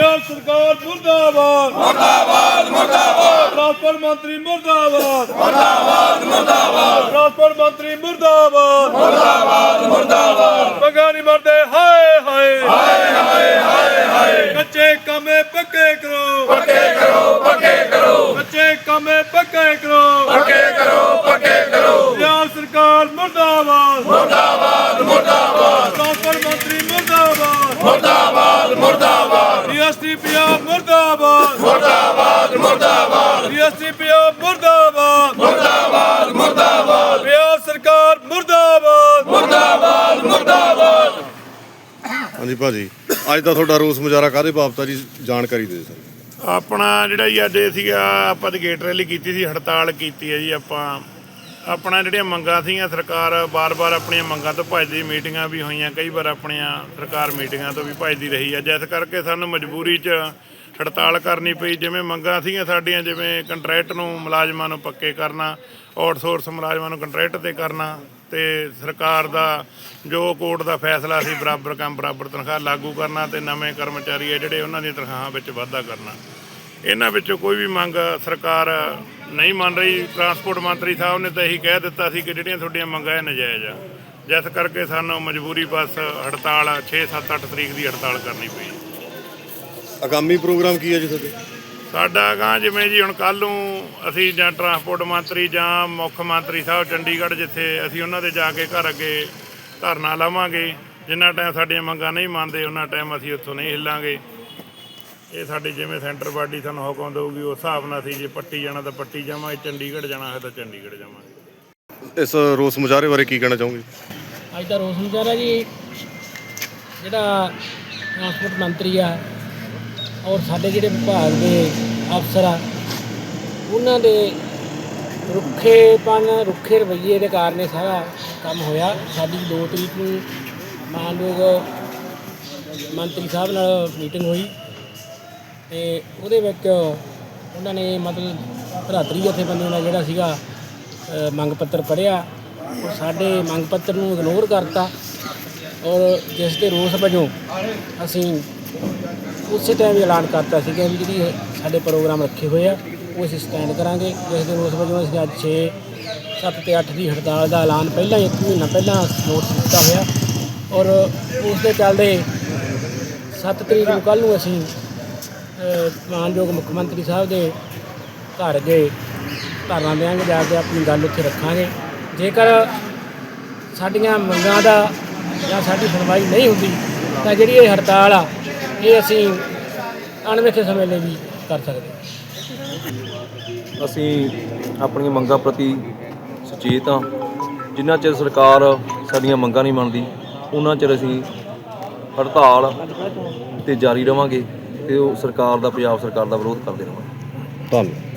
ਪੰਜਾਬ ਸਰਕਾਰ ਮੁਰਦਾਬਾਦ। ਮੁਰਦਾਬਾਦ ਮੁਰਦਾਬਾਦ। ਟਰਾਂਸਪੋਰਟ ਮੰਤਰੀ ਮੁਰਦਾਬਾਦ। ਮੁਰਦਾਬਾਦ ਮੁਰਦਾਬਾਦ। ਟਰਾਂਸਪੋਰਟ ਮੰਤਰੀ ਮੁਰਦਾਬਾਦ। ਮੁਰਦਾਬਾਦ ਮੁਰਦਾਬਾਦ। ਮੰਗਾ ਨਹੀਂ ਮਰਦੇ ਹਾਏ ਹਾਏ। ਹਾਏ ਹਾਏ ਹਾਏ ਹਾਏ। ਕੱਚੇ ਕੰਮੇ ਪੱਕੇ ਕਰੋ। ਪੱਕੇ ਕਰੋ ਪੱਕੇ ਕਰੋ। ਕੱਚੇ ਕੰਮੇ ਪੱਕੇ ਕਰੋ ਪੱਕੇ ਕਰੋ ਪੱਕੇ ਕਰੋ ਪੰਜਾਬ ਸਰਕਾਰ ਮੁਰਦਾਬਾਦ ਮੁਰਦਾਬਾਦ ਮੁਰਦਾਬਾਦ ਟਰਾਂਸਪੋਰਟ ਮੰਤਰੀ ਮੁਰਦਾਬਾਦ ਮੁਰਦਾਬਾਦ ਮੁਰਦਾਬਾਦ। ਡੀਐਸਟੀ ਪੰਜਾਬ ਮੁਰਦਾਬਾਦ ਮੁਰਦਾਬਾਦ। ਮੁਰਦਾਬਾਦ ਡੀਐਸਟੀ ਪੰਜਾਬ ਮੁਰਦਾਬਾਦ। ਮੁਰਦਾਬਾਦ ਮੁਰਦਾਬਾਦ। ਪੰਜਾਬ ਸਰਕਾਰ ਮੁਰਦਾਬਾਦ। ਮੁਰਦਾਬਾਦ ਮੁਰਦਾਬਾਦ। ਹਾਂਜੀ ਭਾਜੀ ਅੱਜ ਦਾ ਤੁਹਾਡਾ ਰੋਸ ਮੁਜ਼ਾਹਰਾ ਕਾਹਦੇ ਬਾਬਤ ਜੀ? ਜਾਣਕਾਰੀ ਦਿਓ ਸਰ ਆਪਣਾ ਜਿਹੜਾ ਜੀ ਅੱਜ ਇਹ ਸੀਗਾ ਆਪਾਂ ਤੇ ਗੇਟ ਰੈਲੀ ਕੀਤੀ ਸੀ ਹੜਤਾਲ ਕੀਤੀ ਹੈ ਜੀ ਆਪਾਂ। ਆਪਣਾ ਜਿਹੜੀਆਂ ਮੰਗਾਂ ਸੀਗੀਆਂ, ਸਰਕਾਰ ਬਾਰ-ਬਾਰ ਆਪਣੀਆਂ ਮੰਗਾਂ ਤੋਂ ਭੱਜਦੀ, ਮੀਟਿੰਗਾਂ ਵੀ ਹੋਈਆਂ, ਕਈ ਵਾਰ ਆਪਣੀਆਂ ਸਰਕਾਰ ਮੀਟਿੰਗਾਂ ਤੋਂ ਵੀ ਭੱਜਦੀ ਰਹੀ ਹੈ ਜਿਸ ਕਰਕੇ ਸਾਨੂੰ ਮਜਬੂਰੀ 'ਚ ਹੜਤਾਲ ਕਰਨੀ ਪਈ। ਜਿਵੇਂ ਮੰਗਾਂ ਸੀਗੀਆਂ ਸਾਡੀਆਂ, ਜਿਵੇਂ ਕੰਟਰੈਕਟ ਨੂੰ ਮੁਲਾਜ਼ਮਾਂ ਨੂੰ ਪੱਕੇ ਕਰਨਾ ਆਊਟਸੋਰਸ ਮੁਲਾਜ਼ਮਾਂ ਨੂੰ ਕੰਟਰੈਕਟ ਤੇ ਕਰਨਾ, ਤੇ ਸਰਕਾਰ ਦਾ ਜੋ ਕੋਰਟ ਦਾ ਫੈਸਲਾ ਸੀ, ਬਰਾਬਰ ਕੰਮ, ਬਰਾਬਰ ਤਨਖਾਹ ਲਾਗੂ ਕਰਨਾ ਤੇ ਨਵੇਂ ਕਰਮਚਾਰੀ ਹੈ ਜਿਹੜੇ ਉਹਨਾਂ ਦੀਆਂ ਤਨਖਾਹਾਂ ਵਿੱਚ ਵਾਧਾ ਕਰਨਾ। ਇਹਨਾਂ ਵਿੱਚੋਂ ਕੋਈ ਵੀ ਮੰਗ ਸਰਕਾਰ ਨਹੀਂ ਮੰਨ ਰਹੀ ਟਰਾਂਸਪੋਰਟ ਮੰਤਰੀ ਸਾਹਿਬ ਨੇ ਤਾਂ ਇਹੀ ਕਹਿ ਦਿੱਤਾ ਸੀ ਕਿ ਜਿਹੜੀਆਂ ਤੁਹਾਡੀਆਂ ਮੰਗਾਂ ਇਹ ਨਜਾਇਜ਼ ਆ। ਜਿਸ ਕਰਕੇ ਸਾਨੂੰ ਮਜਬੂਰੀ ਬਸ ਹੜਤਾਲ 6 7 8 ਤਰੀਕ ਦੀ ਹੜਤਾਲ ਕਰਨੀ ਪਈ। ਆਗਾਮੀ ਪ੍ਰੋਗਰਾਮ ਕੀ ਹੈ ਜੀ ਤੁਹਾਡੇ? ਸਾਡਾ ਅਗਾਂਹ ਜਿਵੇਂ ਜੀ ਹੁਣ ਕੱਲ ਨੂੰ ਅਸੀਂ ਜਾਂ ਟਰਾਂਸਪੋਰਟ ਮੰਤਰੀ ਜਾਂ ਮੁੱਖ ਮੰਤਰੀ ਸਾਹਿਬ ਚੰਡੀਗੜ੍ਹ ਜਿੱਥੇ ਅਸੀਂ ਉਹਨਾਂ ਦੇ ਜਾ ਕੇ ਘਰ ਅੱਗੇ ਧਰਨਾ ਲਾਵਾਂਗੇ ਜਿੰਨਾ ਟਾਈਮ ਸਾਡੀਆਂ ਮੰਗਾਂ ਨਹੀਂ ਮੰਨਦੇ ਉਹਨਾਂ ਟਾਈਮ ਅਸੀਂ ਉੱਥੋਂ ਨਹੀਂ ਹਿੱਲਾਂਗੇ। ਇਹ ਸਾਡੀ ਜਿਵੇਂ ਸੈਂਟਰ ਬਾਡੀ ਸਾਨੂੰ ਹੁਕਮ ਦੇਊਗੀ ਉਸ ਹਿਸਾਬ ਨਾਲ ਅਸੀਂ ਜੇ ਪੱਟੀ ਜਾਣਾ ਤਾਂ ਪੱਟੀ ਜਾਵਾਂਗੇ ਚੰਡੀਗੜ੍ਹ ਜਾਣਾ ਹੈ ਤਾਂ ਚੰਡੀਗੜ੍ਹ ਜਾਵਾਂਗੇ। ਇਸ ਰੋਸ ਮੁਜ਼ਾਹਰੇ ਬਾਰੇ ਕੀ ਕਹਿਣਾ ਚਾਹੋਗੇ? ਅੱਜ ਦਾ ਰੋਸ ਮੁਜ਼ਾਹਰਾ ਜੀ ਜਿਹੜਾ ਟਰਾਂਸਪੋਰਟ ਮੰਤਰੀ ਆ ਔਰ ਸਾਡੇ ਜਿਹੜੇ ਵਿਭਾਗ ਦੇ ਅਫਸਰ ਆ ਉਹਨਾਂ ਦੇ ਰੁੱਖੇਪਨ ਰੁੱਖੇ ਰਵੱਈਏ ਦੇ ਕਾਰਨ ਇਹ ਸਾਰਾ ਕੰਮ ਹੋਇਆ। ਸਾਡੀ 2 ਤਰੀਕ ਨੂੰ ਮਾਨਯੋਗ ਮੰਤਰੀ ਸਾਹਿਬ ਨਾਲ ਮੀਟਿੰਗ ਹੋਈ। ਤੇ ਉਹਦੇ ਵਿੱਚ ਉਹਨਾਂ ਨੇ ਮਤਲਬ ਭਰਾਤਰੀ ਜਥੇਬੰਦੀਆਂ ਦਾ ਜਿਹੜਾ ਸੀਗਾ ਮੰਗ ਪੱਤਰ ਪੜਿਆ ਔਰ ਸਾਡੇ ਮੰਗ ਪੱਤਰ ਨੂੰ ਇਗਨੋਰ ਕਰਤਾ ਔਰ ਜਿਸ ਦੇ ਰੋਸ ਵਜੋਂ ਅਸੀਂ ਉਸੇ ਟਾਈਮ ਐਲਾਨ ਕਰਤਾ ਸੀਗਾ ਵੀ ਜਿਹੜੀ ਸਾਡੇ ਪ੍ਰੋਗਰਾਮ ਰੱਖੇ ਹੋਏ ਆ, ਉਹ ਅਸੀਂ ਸਟੈਂਡ ਕਰਾਂਗੇ। ਜਿਸ ਦੇ ਰੋਸ ਵਜੋਂ ਅਸੀਂ ਅੱਜ 6 7 ਤੇ 8 ਦੀ ਹੜਤਾਲ ਦਾ ਐਲਾਨ ਪਹਿਲਾਂ ਇੱਕ ਮਹੀਨਾ ਪਹਿਲਾਂ ਨੋਟਿਸ ਦਿੱਤਾ ਹੋਇਆ ਔਰ ਉਸ ਦੇ ਚੱਲਦੇ 7 ਤਰੀਕ ਨੂੰ ਕੱਲ ਨੂੰ ਅਸੀਂ ਮਾਨਯੋਗ ਮੁੱਖ ਮੰਤਰੀ ਸਾਹਿਬ ਦੇ ਘਰ ਗਏ ਧਰਨਾ ਦੇਵਾਂਗੇ, ਜਾ ਕੇ ਆਪਣੀ ਗੱਲ ਉੱਥੇ ਰੱਖਾਂਗੇ। ਜੇਕਰ ਸਾਡੀਆਂ ਮੰਗਾਂ ਦਾ ਜਾਂ ਸਾਡੀ ਸੁਣਵਾਈ ਨਹੀਂ ਹੁੰਦੀ, ਤਾਂ ਜਿਹੜੀ ਇਹ ਹੜਤਾਲ ਆ, ਇਹ ਅਸੀਂ ਅਣਮਿੱਥੇ ਸਮੇਂ ਲਈ ਵੀ ਕਰ ਸਕਦੇ ਅਸੀਂ ਆਪਣੀਆਂ ਮੰਗਾਂ ਪ੍ਰਤੀ ਸੁਚੇਤ ਹਾਂ। ਜਿੰਨਾ ਚਿਰ ਸਰਕਾਰ ਸਾਡੀਆਂ ਮੰਗਾਂ ਨਹੀਂ ਮੰਨਦੀ, ਉਹਨਾਂ ਚਿਰ ਅਸੀਂ ਹੜਤਾਲ ਤੇ ਜਾਰੀ ਰਵਾਂਗੇ। ਤੇ ਉਹ ਸਰਕਾਰ ਦਾ ਪੰਜਾਬ ਸਰਕਾਰ ਦਾ ਵਿਰੋਧ ਕਰਦੇ ਰਵਾਂਗੇ। ਧੰਨਵਾਦ।